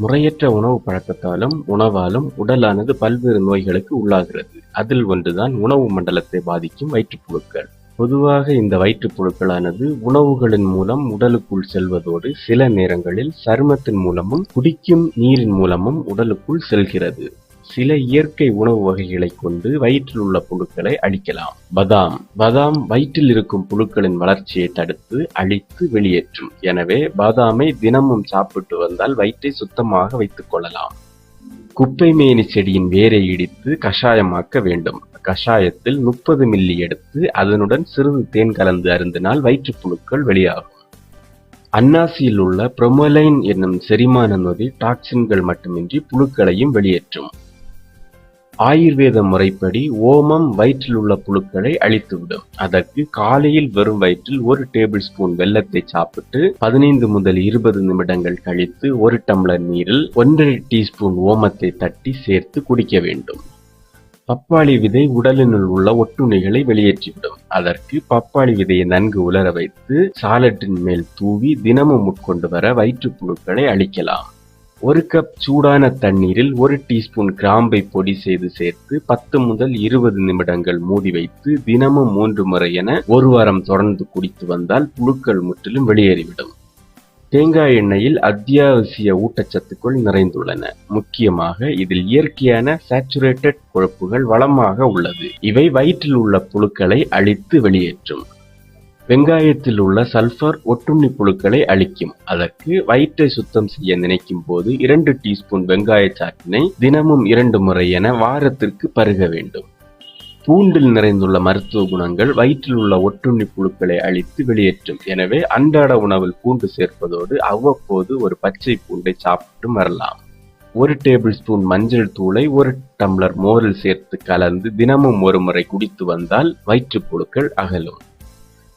முறையற்ற உணவு பழக்கத்தாலும் உணவாலும் உடலானது பல்வேறு நோய்களுக்கு உள்ளாகிறது. அதில் ஒன்றுதான் உணவு மண்டலத்தை பாதிக்கும் வயிற்றுப்புழுக்கள். பொதுவாக இந்த வயிற்றுப்புழுக்களானது உணவுகளின் மூலம் உடலுக்குள் செல்வதோடு சில நேரங்களில் சருமத்தின் மூலமும் குடிக்கும் நீரின் மூலமும் உடலுக்குள் செல்கிறது. சில இயற்கை உணவு வகைகளை கொண்டு வயிற்றில் உள்ள புழுக்களை அழிக்கலாம். பதாம். பதாம் வயிற்றில் இருக்கும் புழுக்களின் வளர்ச்சியை தடுத்து அழித்து வெளியேற்றும். எனவே பாதாமை தினமும் சாப்பிட்டு வந்தால் வயிற்றை சுத்தமாக வைத்துக் கொள்ளலாம். குப்பைமேனி செடியின் வேரை இடித்து கஷாயமாக்க வேண்டும். கஷாயத்தில் முப்பது மில்லி எடுத்து அதனுடன் சிறிது தேன் கலந்து அருந்தினால் வயிற்றுப்புழுக்கள் வெளியாகும். அன்னாசியில் உள்ள புரோமலைன் என்னும் செரிமான நொதி டாக்சின்கள் மட்டுமின்றி புழுக்களையும் வெளியேற்றும். ஆயுர்வேத முறைப்படி ஓமம் வயிற்றில் உள்ள புழுக்களை அழித்துவிடும். அதற்கு காலையில் வெறும் வயிற்றில் ஒரு டேபிள் ஸ்பூன் வெல்லத்தை சாப்பிட்டு பதினைந்து முதல் இருபது நிமிடங்கள் கழித்து ஒரு டம்ளர் நீரில் ஒன்றரை டீஸ்பூன் ஓமத்தை தட்டி சேர்த்து குடிக்க வேண்டும். பப்பாளி விதை உடலினுள் உள்ள ஒட்டுண்ணிகளை வெளியேற்றிவிடும். அதற்கு பப்பாளி விதையை நன்கு உலர வைத்து சாலட்டின் மேல் தூவி தினமும் உட்கொண்டு வர வயிற்றுப்புழுக்களை அழிக்கலாம். ஒரு கப் சூடான தண்ணீரில் ஒரு டீஸ்பூன் கிராம்பை பொடி செய்து சேர்த்து பத்து முதல் இருபது நிமிடங்கள் மூடி வைத்து தினமும் மூன்று முறை என ஒரு வாரம் தொடர்ந்து குடித்து வந்தால் புழுக்கள் முற்றிலும் வெளியேறிவிடும். தேங்காய் எண்ணெயில் அத்தியாவசிய ஊட்டச்சத்துக்கள் நிறைந்துள்ளன. முக்கியமாக இதில் இயற்கையான சேச்சுரேட்டட் கொழுப்புகள் வளமாக உள்ளது. இவை வயிற்றில் உள்ள புழுக்களை அழித்து வெளியேற்றும். வெங்காயத்தில் உள்ள சல்ஃபர் ஒட்டுண்ணி புழுக்களை அழிக்கும். அதற்கு வயிற்றை சுத்தம் செய்ய நினைக்கும் போது இரண்டு டீஸ்பூன் வெங்காய சாற்றினை தினமும் இரண்டு முறை என வாரத்திற்கு பருக வேண்டும். பூண்டில் நிறைந்துள்ள மருத்துவ குணங்கள் வயிற்றில் உள்ள ஒட்டுண்ணி புழுக்களை அழித்து வெளியேற்றும். எனவே அன்றாட உணவில் பூண்டு சேர்ப்பதோடு அவ்வப்போது ஒரு பச்சை பூண்டை சாப்பிட்டு வரலாம். ஒரு டேபிள் ஸ்பூன் மஞ்சள் தூளை ஒரு டம்ளர் மோரில் சேர்த்து கலந்து தினமும் ஒரு முறை குடித்து வந்தால் வயிற்றுப்புழுக்கள் அகலும்.